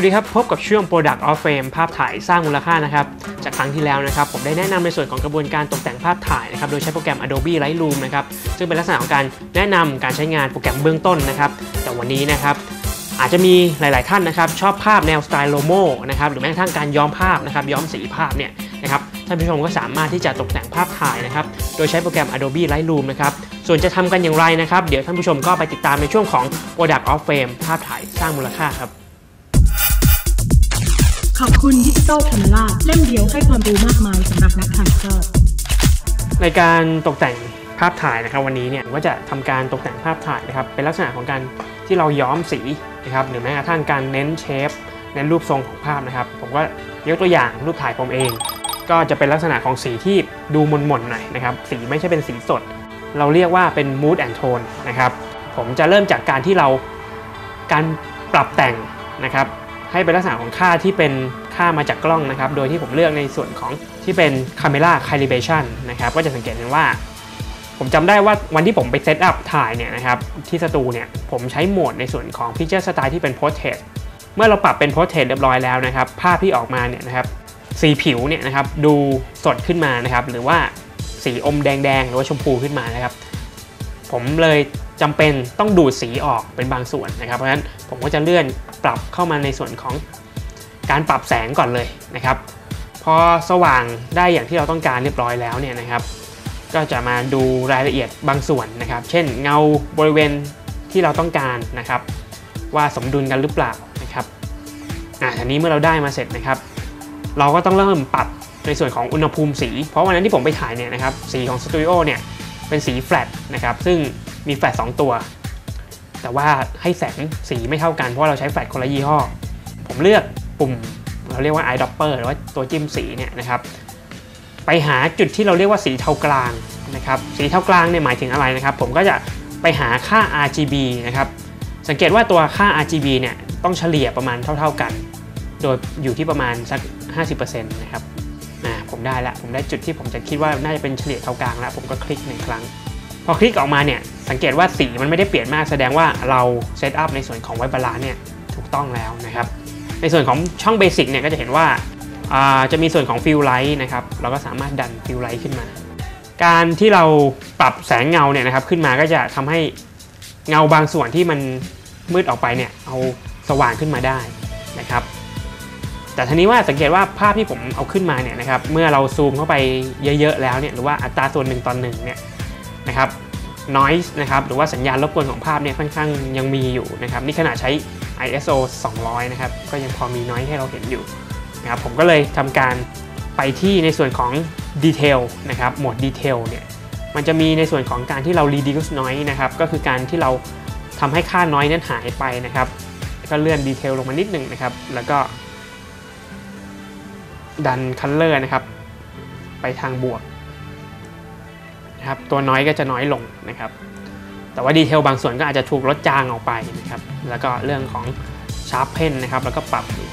วัสดีครับ พบกับช่วง Product of Frame ภาพถ่ายสร้างมูลค่านะครับ จากครั้งที่แล้วนะครับ ผมได้แนะนำในส่วนของกระบวนการตกแต่งภาพถ่ายนะครับ โดยใช้โปรแกรม Adobe Lightroom นะครับ ซึ่งเป็นลักษณะของการแนะนำการใช้งานโปรแกรมเบื้องต้นนะครับ แต่วันนี้นะครับอาจจะมีหลาย ๆ ท่านนะครับชอบภาพแนวสไตล์โลโมนะครับหรือแม้กระทั่งการย้อมภาพนะครับย้อมสีภาพเนี่ยนะครับท่านผู้ชมก็สามารถที่จะตกแต่งภาพถ่ายนะครับโดยใช้โปรแกรม Adobe Lightroom นะครับส่วนจะทำกันอย่างไรนะครับ เดี๋ยวท่านผู้ชมก็ไปติดตามในช่วงของ Product of Frame ภาพถ่ายสร้างมูลค่าครับ ขอบคุณดิจิตอลแคมราเล่มเดียวให้ความรู้มากมายสำหรับนักถ่ายภาพในการตกแต่งภาพถ่ายนะครับวันนี้เนี่ยผมก็จะทำการตกแต่งภาพถ่ายนะครับเป็นลักษณะของการที่เราย้อมสีนะครับหรือแม้กระทั่งการเน้นเชฟเน้นรูปทรงของภาพนะครับ ผมก็ยกตัวอย่างรูปถ่ายผมเอง ก็จะเป็นลักษณะของสีที่ดูมนๆหน่อยนะครับสีไม่ใช่เป็นสีสด เราเรียกว่าเป็น mood and tone นะครับผมจะเริ่มจากการที่เราการปรับแต่งนะครับ ให้เป็นลักษณะของค่าที่เป็นค่ามาจากกล้องนะครับ โดยที่ผมเลือกในส่วนของที่เป็น Camera Calibration นะครับ ก็จะสังเกตเห็นว่า ผมจำได้ว่าวันที่ผมไปเซตอัพถ่ายเนี่ยนะครับที่สตูเนี่ยผมใช้โหมดในส่วนของ Picture Style ที่เป็น Portrait เมื่อเราปรับเป็น Portrait เรียบร้อยแล้วนะครับ ภาพที่ออกมาเนี่ยนะครับสีผิวเนี่ยนะครับดูสดขึ้นมานะครับ หรือว่าสีอมแดงๆ หรือว่าชมพูขึ้นมานะครับ ผมเลยจำเป็นต้องดูดสีออกเป็นบางส่วนนะครับ เพราะฉะนั้นผมก็จะเลื่อน ปรับเข้ามาในส่วนของการปรับแสงก่อนเลยนะครับ พอสว่างได้อย่างที่เราต้องการเรียบร้อยแล้วเนี่ยนะครับ ก็จะมาดูรายละเอียดบางส่วนนะครับ เช่นเงาบริเวณที่เราต้องการนะครับ ว่าสมดุลกันหรือเปล่านะครับอะทีนี้เมื่อเราได้มาเสร็จนะครับ เราก็ต้องเริ่มปรับในส่วนของอุณหภูมิสี เพราะวันนั้นที่ผมไปถ่ายเนี่ยนะครับสีของสตูดิโอเนี่ยเป็นสีแฟลตนะครับซึ่งมีแฟลต2ตัว แต่ว่าให้แสงสีไม่เท่ากันเพราะว่าเราใช้แฟลชคนละยี่ห้อ ผมเลือกปุ่มเราเรียกว่า eyedropper หรือว่าตัวจิ้มสีเนี่ยนะครับไปหาจุดที่เราเรียกว่าสีเทากลางนะครับสีเทากลางเนี่ยหมายถึงอะไรนะครับ ผมก็จะไปหาค่า RGB นะครับสังเกตว่าตัวค่า RGB เนี่ยต้องเฉลี่ยประมาณเท่า ๆกัน โดยอยู่ที่ประมาณสัก 50%นะครับอ่าผมได้ละผมได้จุดที่ผมจะคิดว่าน่าจะเป็นเฉลี่ยเท่ากลางแล้ว ผมก็คลิกหนึ่งครั้ง พอคลิกออกมาเนี่ย สังเกตว่าสีมันไม่ได้เปลี่ยนมากแสดงว่าเราเซตอัพในส่วนของไวบาลานเนี่ยถูกต้องแล้วนะครับ ในส่วนของช่องเบสิกเนี่ยก็จะเห็นว่าาจะมีส่วนของฟิลไลท์นะครับเราก็สามารถดันฟิลไลท์ขึ้นมา การที่เราปรับแสงเงาเนี่ยนะครับขึ้นมาก็จะทำให้เงาบางส่วนที่มันมืดออกไปเนี่ยเอาสว่างขึ้นมาได้นะครับ แต่ทีนี้ว่าสังเกตว่าภาพที่ผมเอาขึ้นมาเนี่ยนะครับเมื่อเราซูมเข้าไปเยอะๆแล้วเนี่ยหรือว่าอัตราส่วนหนึ่งตอนหนึ่งเนี่ยนะครับ noise นะครับหรือว่าสัญญาณรบกวนของภาพเนี่ยค่อนข้างยังมีอยู่นะครับนี่ขณะใช้ ISO 200 นะครับก็ยังพอมี noise ให้เราเห็นอยู่นะครับผมก็เลยทำการไปที่ในส่วนของ detail นะครับโหมด detail เนี่ยมันจะมีในส่วนของการที่เรา reduce noise นะครับก็คือการที่เราทำให้ค่า noise นั้นหายไปนะครับก็เลื่อน detail ลงมานิดหนึ่งนะครับแล้วก็ดัน color นะครับไปทางบวก นะครับตัวน้อยก็จะน้อยลงนะครับ แต่ว่าดีเทลบางส่วนก็อาจจะถูกลดจางออกไปนะครับ แล้วก็เรื่องของชาร์ปเพนนะครับ แล้วก็ปรับดู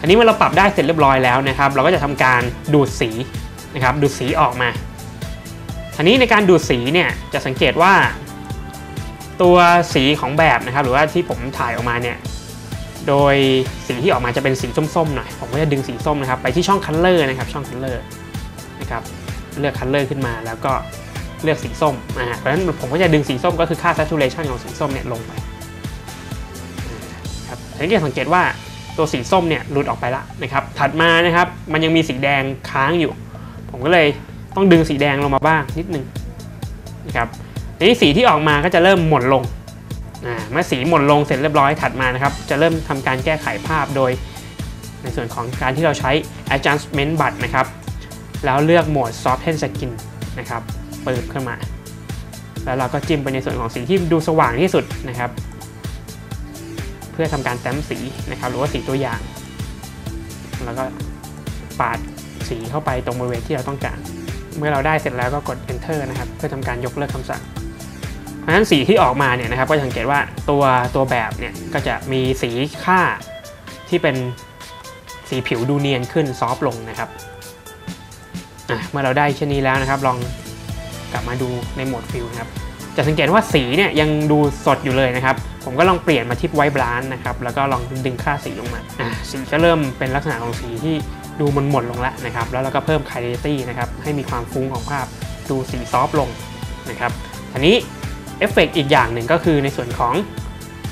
อันนี้เมื่อเราปรับได้เสร็จเรียบร้อยแล้วนะครับ เราก็จะทำการดูดสีนะครับ ดูดสีออกมาอันนี้ในการดูดสีเนี่ยจะสังเกตว่า ตัวสีของแบบนะครับ หรือว่าที่ผมถ่ายออกมาเนี่ยโดยสีที่ออกมาจะเป็นสีส้มๆหน่อยผมก็จะดึงสีส้มนะครับ ไปที่ช่อง color นะครับ ช่อง color นะครับ เลือก color ขึ้นมา แล้วก็เลือกสีส้มนะฮะเพราะฉะนั้นผมก็จะดึงสีส้มก็คือค่า saturation ของสีส้มเนี่ยลงไปครับสังเกตสังเกตว่าตัวสีส้มเนี่ยหลุดออกไปละนะครับ ถัดมานะครับมันยังมีสีแดงค้างอยู่ ผมก็เลยต้องดึงสีแดงลงมาบ้างนิดนึงนะครับทีนี้สีที่ออกมาก็จะเริ่มหมดลงเมื่อสีหมดลงเสร็จเรียบร้อยถัดมานะครับ จะเริ่มทำการแก้ไขภาพโดย ในส่วนของการที่เราใช้ adjustment button นะครับ แล้วเลือกโหมด soften skin นะครับเปิดขึ้นมา แล้วเราก็จิ้มไปในส่วนของสีที่ดูสว่างที่สุดนะครับ เพื่อทำการแต้มสีนะครับ หรือว่าสีตัวอย่าง แล้วก็ปาดสีเข้าไปตรงบริเวณที่เราต้องการ เมื่อเราได้เสร็จแล้วก็กด enter นะครับ เพื่อทำการยกเลิกคำสั่งเพราะฉะนั้นสีที่ออกมาเนี่ยนะครับ ก็สังเกตว่าตัวตัวแบบเนี่ยก็จะมีสีค่าที่เป็นสีผิวดูเนียนขึ้นซอฟลงนะครับ เมื่อเราได้เช่นนี้แล้วนะครับ ลองกลับมาดูในโหมดฟิลนะครับ จะสังเกตว่าสีเนี่ยยังดูสดอยู่เลยนะครับ ผมก็ลองเปลี่ยนมาที่ไวท์บลานนะครับ แล้วก็ลองดึงค่าสีลงมา อะสีก็เริ่มเป็นลักษณะของสีที่ดูมันหมดลงแล้วนะครับ แล้วเราก็เพิ่ม clarity นะครับ ให้มีความฟุ้งของภาพดูสีซอฟต์ลงนะครับทีนี้เอฟเฟกอีกอย่างหนึ่งก็คือในส่วนของ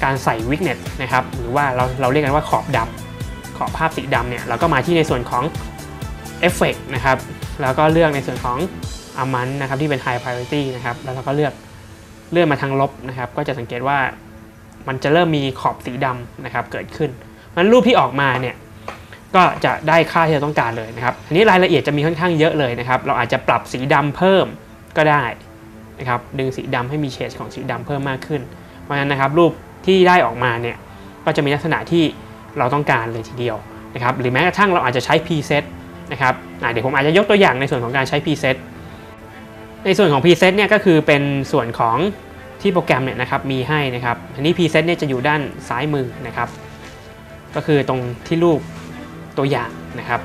การใส่วิกเน็ตนะครับ หรือว่าเราเราเรียกกันว่าขอบดำขอบภาพสีดำเนี่ยเราก็มาที่ในส่วนของเอฟเฟกนะครับ แล้วก็เลือกในส่วนของอามันนะครับที่เป็น High Priority นะครับแล้วเราก็เลือกเลื่อนมาทางลบนะครับ ก็จะสังเกตว่ามันจะเริ่มมีขอบสีดำนะครับเกิดขึ้นมันรูปที่ออกมาเนี่ยก็จะได้ค่าที่เราต้องการเลยนะครับอันนี้รายละเอียดจะมีค่อนข้างเยอะเลยนะครับ เราอาจจะปรับสีดำเพิ่มก็ได้นะครับดึงสีดำให้มีเฉดของสีดำเพิ่มมากขึ้น เพราะฉะนั้นนะครับรูปที่ได้ออกมาเนี่ยก็จะมีลักษณะที่เราต้องการเลยทีเดียวนะครับหรือแม้กระทั่งเราอาจจะใช้ preset นะครับเดี๋ยวผมอาจจะยกตัวอย่างในส่วนของการใช้ preset ในส่วนของ preset เนี่ยก็คือเป็นส่วนของที่โปรแกรมเนี่ยนะครับมีให้นะครับอันนี้ preset เนี่ยจะอยู่ด้านซ้ายมือนะครับ ก็คือตรงที่รูปตัวอย่างนะครับ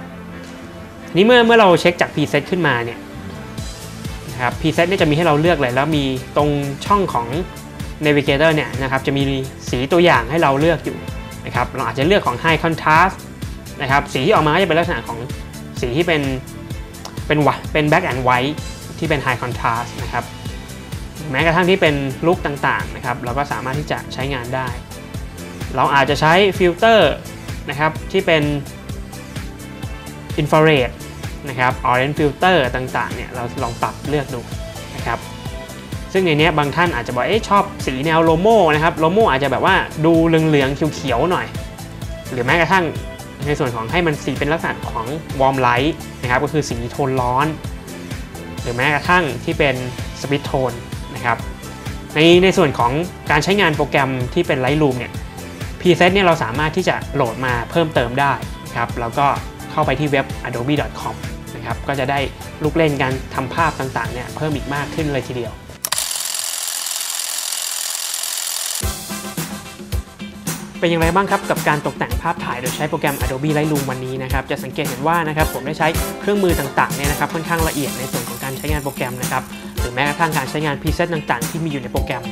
นี้เมื่อเมื่อเราเช็คจาก preset ขึ้นมาเนี่ยนะครับ preset เนี่ยจะมีให้เราเลือกเลยแล้วมีตรงช่องของ navigator เนี่ยนะครับจะมีสีตัวอย่างให้เราเลือกอยู่นะครับเราอาจจะเลือกของ high contrast นะครับสีที่ออกมาจะเป็นลักษณะของ สีที่เป็นเป็นวเป็น black and white ที่เป็น high contrast นะครับแม้กระทั่งที่เป็นลุคต่างๆนะครับเราก็สามารถที่จะใช้งานได้ เราอาจจะใช้ฟิลเตอร์นะครับที่เป็นอินฟราเรดนะครับออเรนฟิลเตอร์ต่างๆเนี่ยเราลองปรับเลือกดูนะครับซึ่งในนี้บางท่านอาจจะบอกเอ๊ะชอบสีแนวโลโม่นะครับโลโม่อาจจะแบบว่าดูเหลืองๆเขียวๆหน่อย หรือแม้กระทั่ง ในส่วนของให้มันสีเป็นลักษณะของวอร์มไลท์นะครับก็คือสีโทนร้อน หรือแม้กระทั่งที่เป็นสปิทโทนนะครับในในส่วนของการใช้งานโปรแกรมที่เป็น Lightroom เนี่ย preset เนี่ยเราสามารถที่จะโหลดมาเพิ่มเติมได้ครับแล้วก็เข้าไปที่เว็บ adobe.com นะครับก็จะได้ลูกเล่นการทำภาพต่างๆเนี่ยเพิ่มอีกมากขึ้นเลยทีเดียว เป็นอย่างไรบ้างครับกับการตกแต่งภาพถ่ายโดยใช้โปรแกรม Adobe Lightroom วันนี้นะครับจะสังเกตเห็นว่านะครับผมได้ใช้เครื่องมือต่างๆเนี่ยนะครับค่อนข้างละเอียดในส่วนของการใช้งานโปรแกรมนะครับหรือแม้กระทั่งการใช้งาน preset ต่างๆ ที่มีอยู่ในโปรแกรม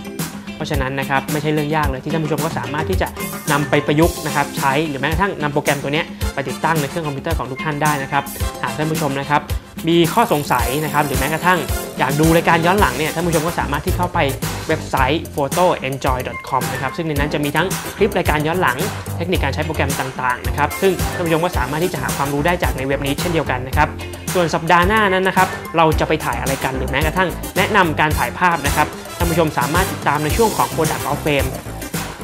เพราะฉะนั้นนะครับไม่ใช่เรื่องยากเลยที่ท่านผู้ชมก็สามารถที่จะนำไปประยุกต์นะครับใช้หรือแม้กระทั่งนำโปรแกรมตัวนี้ไปติดตั้งในเครื่องคอมพิวเตอร์ของทุกท่านได้นะครับหากท่านผู้ชมนะครับ มีข้อสงสัยนะครับหรือแม้กระทั่งอยากดูรายการย้อนหลังเนี่ยท่านผู้ชมก็สามารถที่เข้าไปเว็บไซต์ photoenjoy.com นะครับซึ่งในนั้นจะมีทั้งคลิปรายการย้อนหลัง เทคนิคการใช้โปรแกรมต่างๆนะครับซึ่งท่านผู้ชมก็สามารถที่จะหาความรู้ได้จากในเว็บนี้เช่นเดียวกันนะครับส่วนสัปดาห์หน้านั้นนะครับเราจะไปถ่ายอะไรกันหรือแม้กระทั่ง แนะนำการถ่ายภาพนะครับท่านผู้ชมสามารถติดตามในช่วงของ Product of Fame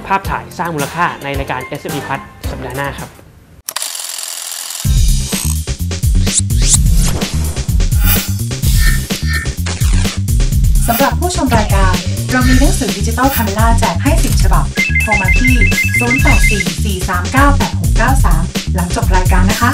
ภาพถ่ายสร้างมูลค่าในรายการ SME พัทสัปดาห์หน้าครับำหรับผู้ชมรายการ เรามีหนังสือดิจิตอลคาเมล่าแจกให้ 10 ฉบับ โทรมาที่ 0844398693 หลังจบรายการนะคะ